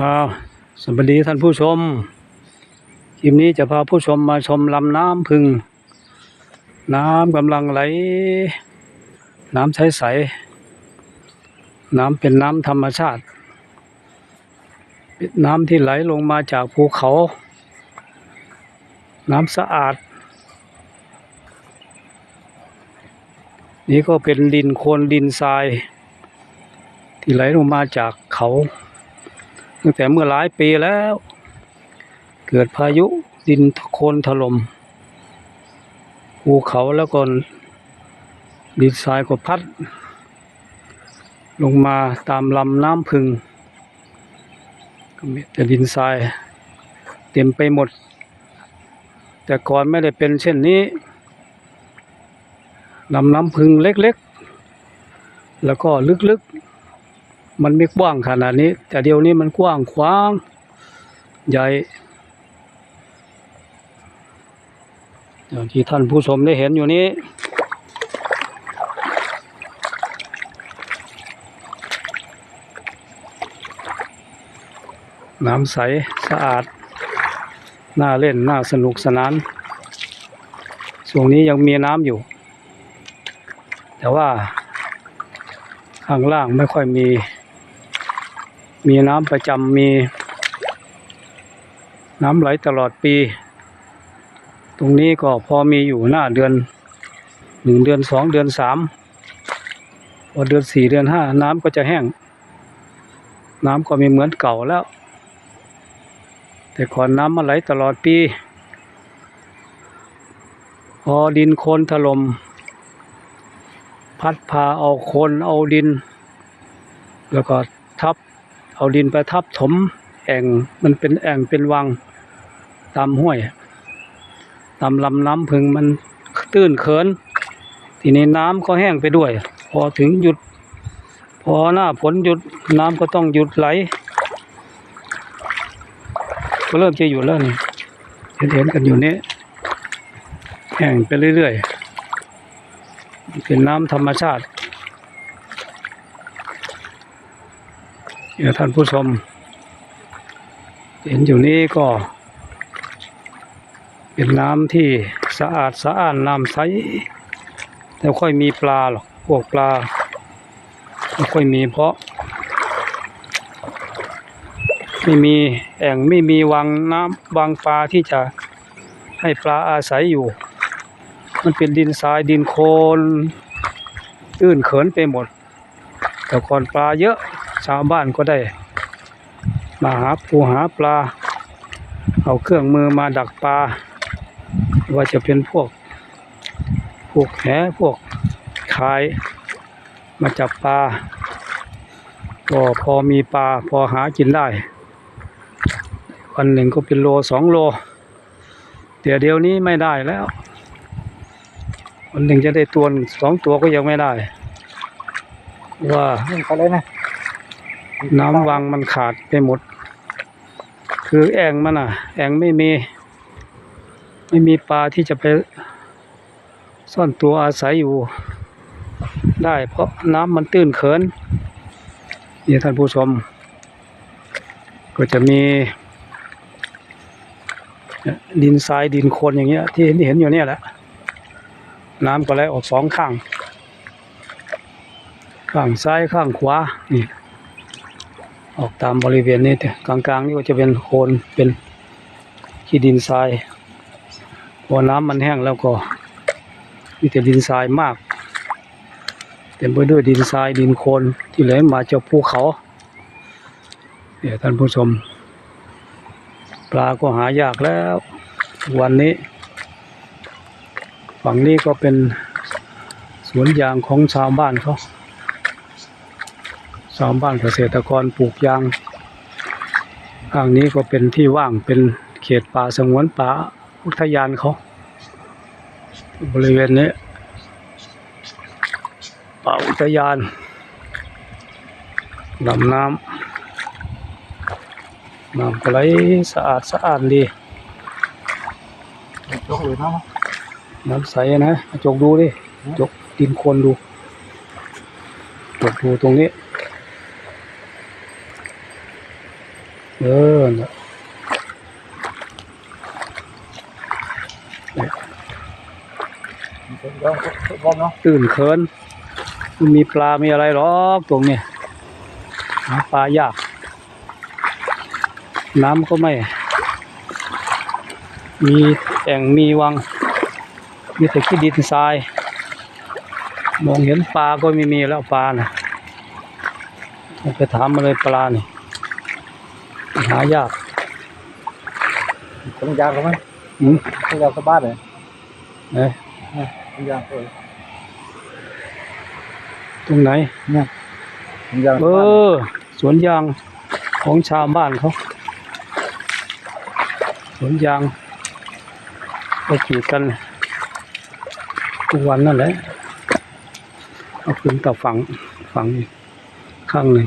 อาสวัสดีท่านผู้ชม คลิปนี้จะพาผู้ชมมาชมลำน้ำพึง น้ำกำลังไหล น้ำใสๆน้ำเป็นน้ำธรรมชาติ เป็นน้ำที่ไหลลงมาจากภูเขา น้ำสะอาด นี่ก็เป็นดินโคลนดินทราย ที่ไหลลงมาจากเขา ตั้งแต่เมื่อหลายปีแล้ว เกิดพายุดินโคลนถล่มภูเขาแล้วก็ดินทรายก็พัด ลงมาตามลำน้ำพึงก็มีแต่ดินทราย เต็มไปหมด แต่ก่อนไม่ได้เป็นเช่นนี้ลำน้ำพึงเล็กๆ แล้วก็ลึกๆ มันไม่กว้างขนาดนี้ แต่เดี๋ยวนี้มันกว้างขวางใหญ่อย่างที่ท่านผู้ชมได้เห็นอยู่นี้ น้ำใสสะอาด น่าเล่น น่าสนุกสนานช่วงนี้ยังมีน้ำอยู่ แต่ว่าข้างล่างไม่ค่อยมี มีน้ำประจำมีน้ำไหลตลอดปี ตรงนี้ก็พอมีอยู่หน้าเดือนหนึ่งเดือนสองเดือนสามพอเดือนสี่เดือนห้าน้ำก็จะแห้ง น้ำก็มีเหมือนเก่าแล้ว แต่ก่อนน้ำมาไหลตลอดปี พอดินโคลนถล่มพัดพาเอาโคลนเอาดิน แล้วก็ เอาดินไปทับถมแอ่งมันเป็นแอ่งเป็นวังตามห้วยตามลำน้ำพึงมันตื้นเขิน ทีนี้น้ำก็แห้งไปด้วย พอถึงหยุด พอหน้าฝนหยุดน้ำก็ต้องหยุดไหล ก็เริ่มจะหยุดแล้วนี่เห็นเห็นกันอยู่นี้แห้งไปเรื่อยๆ เป็นน้ำธรรมชาติ เนี่ยท่านผู้ชม เห็นอยู่นี้ก็ เป็นน้ำที่สะอาดสะอ้านน้ำใสแต่ค่อยมีปลาหรอกพวกปลาไม่ค่อยมีเพราะ ไม่มีแอ่งไม่มีวังน้ำวังปลาที่จะให้ปลาอาศัยอยู่ มันเป็นดินทรายดินโคลนตื้นเขินไปหมด แต่ก่อนปลาเยอะ ชาวบ้านก็ได้ มาหาปูหาปลา เอาเครื่องมือมาดักปลา ว่าจะเป็นพวก พวกแหพวกขาย มาจับปลาก็พอมีปลาพอหากินได้ วันหนึ่งก็เป็นโลสองโลแต่เดี๋ยวนี้ไม่ได้แล้ว วันหนึ่งจะได้ตัวสองตัวก็ยังไม่ได้ ว่านี่เขาเลยนะ น้ำวังมันขาดไปหมด คือแอ่งมันอะ แอ่งไม่มี ไม่มีปลาที่จะไป ซ่อนตัวอาศัยอยู่ ได้ เพราะน้ำมันตื้นเขินนี่ท่านผู้ชม ก็จะมี ดินทรายดินโคลนอย่างเงี้ย ที่เห็นเห็นอยู่เนี่ยแหละน้ำก็ไหลออกสองข้าง ข้างซ้ายข้างขวานี่ ออกตามบริเวณนี้แต่กลางๆนี่ก็จะเป็นโคลนเป็นขี้ดินทรายพอน้ำมันแห้งแล้วก็มีแต่ดินทรายมากเต็มไปด้วยดินทรายดินโคลนที่ไหลมาจากภูเขาเดี๋ยวท่านผู้ชม ปลาก็หายากแล้ว วันนี้ ฝั่งนี้ก็เป็นสวนยางของชาวบ้านเขา ชาวบ้านเกษตรกรปลูกยางข้างนี้ก็เป็นที่ว่างเป็นเขตป่าสงวนป่าอุทยานเขา บริเวณนี้ ป่าอุทยานลำน้ำน้ำก็ไหลสะอาดสะอาดดียกเลยเนาะน้ำใสนะจกดูดิจกดินโคลนดูจกดูตรงนี้ เออน่ะเดี๋ยวพร้อมเนาะตื่นเขินมันมีปลา มีอะไรหรอกตรงเนี้ยหาปลายาก น้ำก็ไม่ มีแอ่งมีวัง มีแต่ขี้ดินทราย มองเห็นปลาก็ไม่มีแล้วปลาน่ะต้องไปถามมาเลยปลานี่ หายากต้องยางเขาไหมอืมต้องยางสบายเลยเอ้ยต้องยางเลยตรงไหนต้องยางเออสวนยางของชาวบ้านเขาสวนยางไปขี่กันทุกวันนั่นแหละเอาขึ้นต่อฝั่งฝั่งอีกข้างหนึ่ง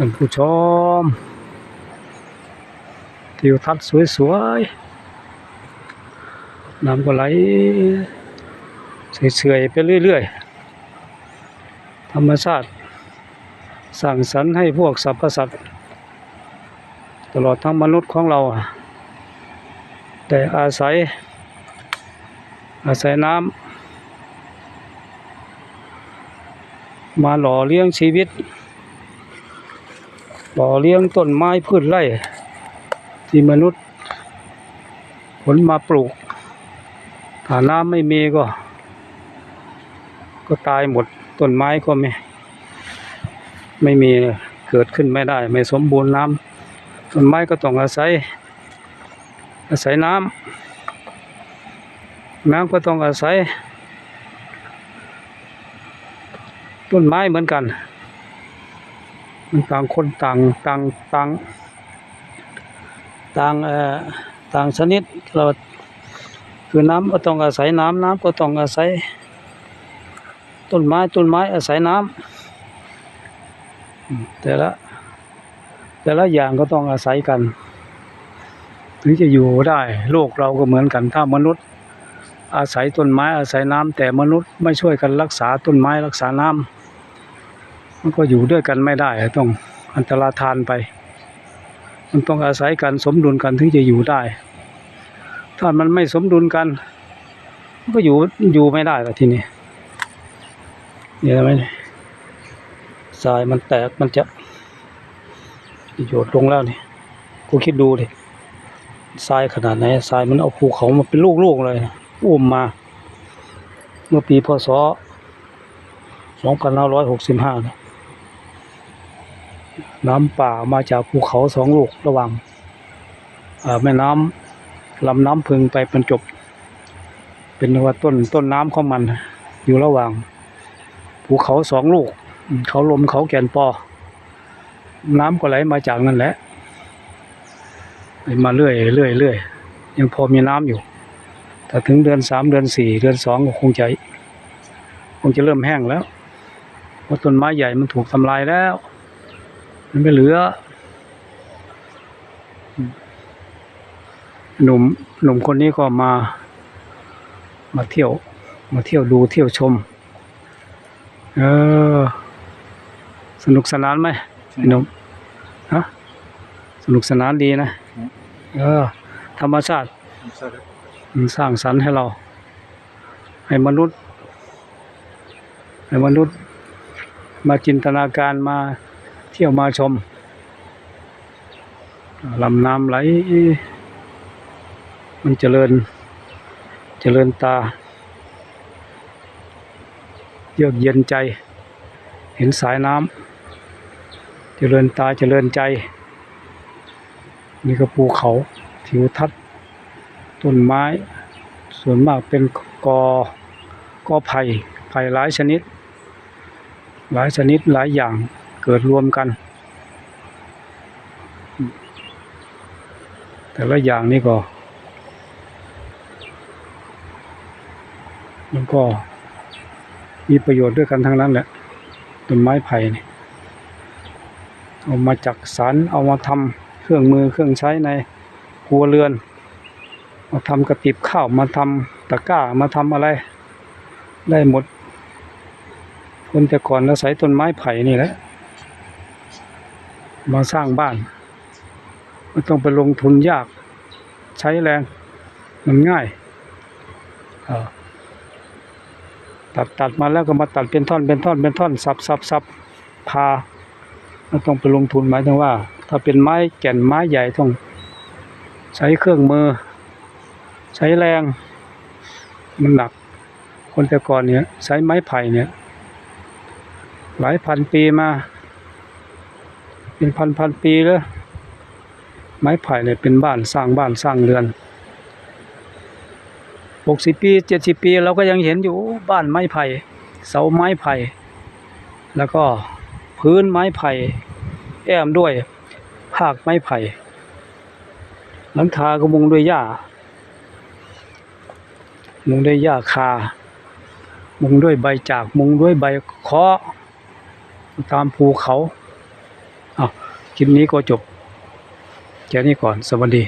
ท่านผู้ชมทิวทัศน์สวยๆ น้ำก็ไหลเฉยๆไปเรื่อยๆ ธรรมชาติสั่งสรรให้พวกสรรพสัตว์ตลอดทั้งมนุษย์ของเราแต่อาศัย อาศัยน้ำมาหล่อเลี้ยงชีวิต หล่อเลี้ยงต้นไม้พืชไร่ ที่มนุษย์ผลมาปลูกถ้าน้ำไม่มีก็ ก็ตายหมดต้นไม้ก็ไม่ไม่มีเกิดขึ้นไม่ได้ ไม่สมบูรณ์น้ำต้นไม้ก็ต้องอาศัย อาศัยน้ำน้ำก็ต้องอาศัยต้นไม้เหมือนกัน มันต่างคนต่างต่างต่างต่างเอ่อต่างชนิดเราคือน้ำก็ต้องอาศัยน้ำน้ำก็ต้องอาศัย ต้นไม้ต้นไม้อาศัยน้ำแต่ละแต่ละอย่างก็ต้องอาศัยกันถึงจะอยู่ได้โลกเราก็เหมือนกันถ้ามนุษย์ อาศัยต้นไม้อาศัยน้ำแต่มนุษย์ไม่ช่วยกันรักษาต้นไม้รักษาน้ำ มันก็อยู่ด้วยกันไม่ได้ต้องอันตรธานไป มันต้องอาศัยกันสมดุลกันถึงจะอยู่ได้ ถ้ามันไม่สมดุลกัน มันก็อยู่อยู่ไม่ได้ละทีนี้เนี่ยเห็นไหมนี่ทรายมันแตกมันจะโยดลงแล้วนี่กูคิดดูดิทรายขนาดไหนทรายมันเอาภูเขามาเป็นลูกๆเลยอุ้มมา เมื่อปีพศ2565นะ น้ำป่ามาจากภูเขาสองลูกระหว่างแม่น้ำลำน้ำพึงไปบรรจบ เป็นว่าต้นต้นน้ำของมัน อยู่ระหว่าง ภูเขาสองลูก เขาลมเขาแก่นปอ น้ำก็ไหลมาจากนั่นแหละไหลมาเรื่อยเรื่อยเรื่อยยังพอมีน้ำอยู่ แต่ถึงเดือนสามเดือนสี่เดือนสองก็คงจะคงจะเริ่มแห้งแล้วเพราะต้นไม้ใหญ่มันถูกทำลายแล้ว มันไม่เหลือ หนุ่มหนุ่มคนนี้ก็มา มาเที่ยว มาเที่ยวดูเที่ยวชม เออ สนุกสนานไหมไอ้หนุ่มฮะสนุกสนานดีนะ เออ ธรรมชาติมันสร้างสรรค์ให้เรา ให้มนุษย์ ให้มนุษย์ มาจินตนาการมาเที่ยวมาชมลำน้ำไหล มันเจริญ เจริญตา เยือกเย็นใจ เห็นสายน้ำเจริญตาเจริญใจ นี่ก็ภูเขาทิวทัศน์ต้นไม้ ส่วนมากเป็นกอ กอไผ่ไผ่หลายชนิด หลายชนิดหลายอย่าง เกิดรวมกัน แต่ละอย่างนี่ก็ มันก็มีประโยชน์ด้วยกันทั้งนั้นแหละต้นไม้ไผ่นี่เอามาจักสารเอามาทำเครื่องมือเครื่องใช้ในครัวเรือน มาทำกระติบข้าวมาทตะกร้ามาทำอะไร ได้หมดคนแต่ก่อนอาศัยต้นไม้ไผ่นี่แหละ มาสร้างบ้านไม่ต้องไปลงทุนยาก ใช้แรงมันง่ายตัดตัดมาแล้วก็มาตัดเป็นท่อนเป็นท่อนเป็นท่อนสับสับสับพาไม่ต้องไปลงทุนหมายถึงว่า ถ้าเป็นไม้แก่นไม้ใหญ่ต้องใช้เครื่องมือ ใช้แรงมันหนัก คนแต่ก่อนเนี่ยใช้ไม้ไผ่เนี่ย หลายพันปีมา เป็นพันพันปีแล้วไม้ไผ่เนี่ยเป็นบ้านสร้างบ้านสร้างเรือนหกสิบปีเจ็ดสิบปีเราก็ยังเห็นอยู่บ้านไม้ไผ่เสาไม้ไผ่ แล้วก็พื้นไม้ไผ่แอมด้วยภาคไม้ไผ่หลังคาก็มุงด้วยหญ้า มุงด้วยหญ้าคา มุงด้วยใบจาก มุงด้วยใบเคาะตามภูเขา คลิปนี้ก็จบแค่นี้ก่อน สวัสดี